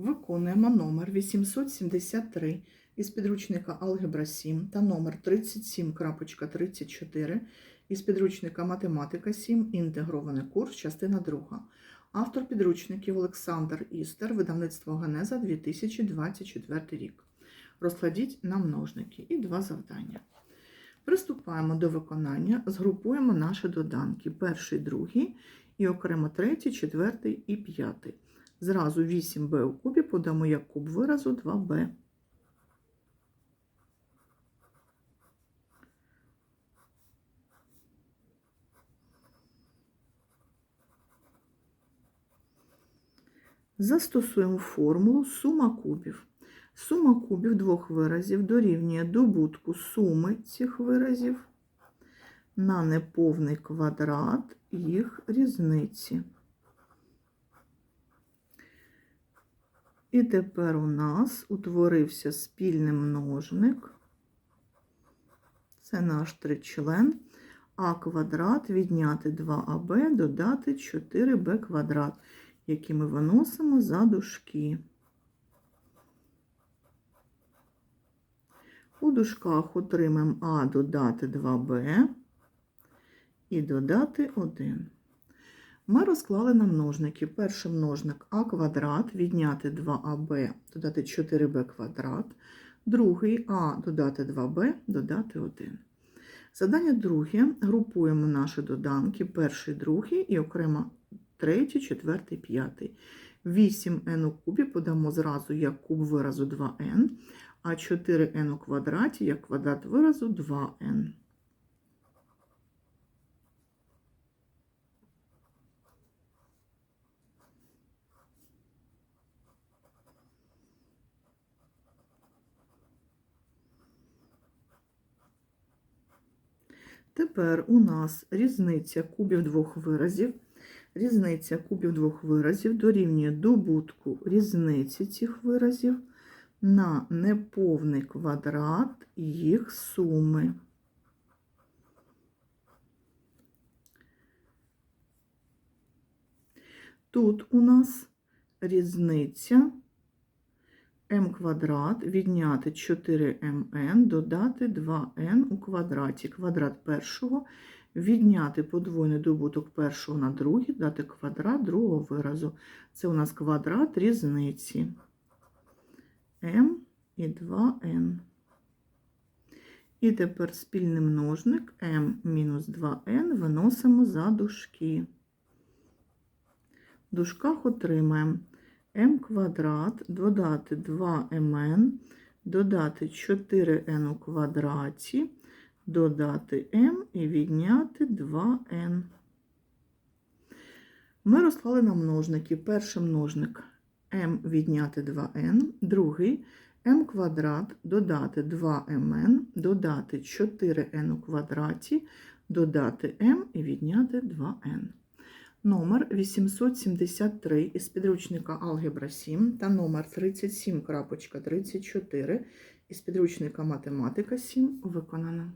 Виконуємо номер 873 із підручника Алгебра 7 та номер 37.34 із підручника Математика 7. Інтегрований курс, частина 2. Автор підручників Олександр Істер, видавництво Генеза 2024 рік. Розкладіть на множники і два завдання. Приступаємо до виконання, згрупуємо наші доданки. Перший, другий і окремо третій, четвертий і п'ятий. Зразу 8b у кубі подамо як куб виразу 2b. Застосуємо формулу сума кубів. Сума кубів двох виразів дорівнює добутку суми цих виразів на неповний квадрат їх різниці. І тепер у нас утворився спільний множник. Це наш тричлен. А квадрат відняти 2аб, додати 4b квадрат, який ми виносимо за дужки. У дужках отримаємо А додати 2b і додати 1. Ми розклали на множники. Перший множник а квадрат відняти 2аб, додати 4b квадрат. Другий а додати 2b, додати 1. Задання друге. Групуємо наші доданки, перший, другий і окремо третій, четвертий, п'ятий. 8n у кубі подамо зразу як куб виразу 2n, а 4n у квадраті як квадрат виразу 2n. Тепер у нас різниця кубів двох виразів. Різниця кубів двох виразів дорівнює добутку різниці цих виразів на неповний квадрат їх суми. Тут у нас різниця m квадрат відняти 4mn, додати 2n у квадраті. Квадрат першого відняти подвойний добуток першого на другий, дати квадрат другого виразу. Це у нас квадрат різниці m і 2n. І тепер спільний множник m мінус 2n виносимо за дужки. В дужках отримаємо m квадрат, додати 2mn, додати 4n у квадраті, додати m і відняти 2n. Ми розклали на множники. Перший множник m відняти 2n, другий m квадрат, додати 2mn, додати 4n у квадраті, додати m і відняти 2n. Номер 873 із підручника Алгебра 7 та номер 37.34 із підручника Математика 7 виконано.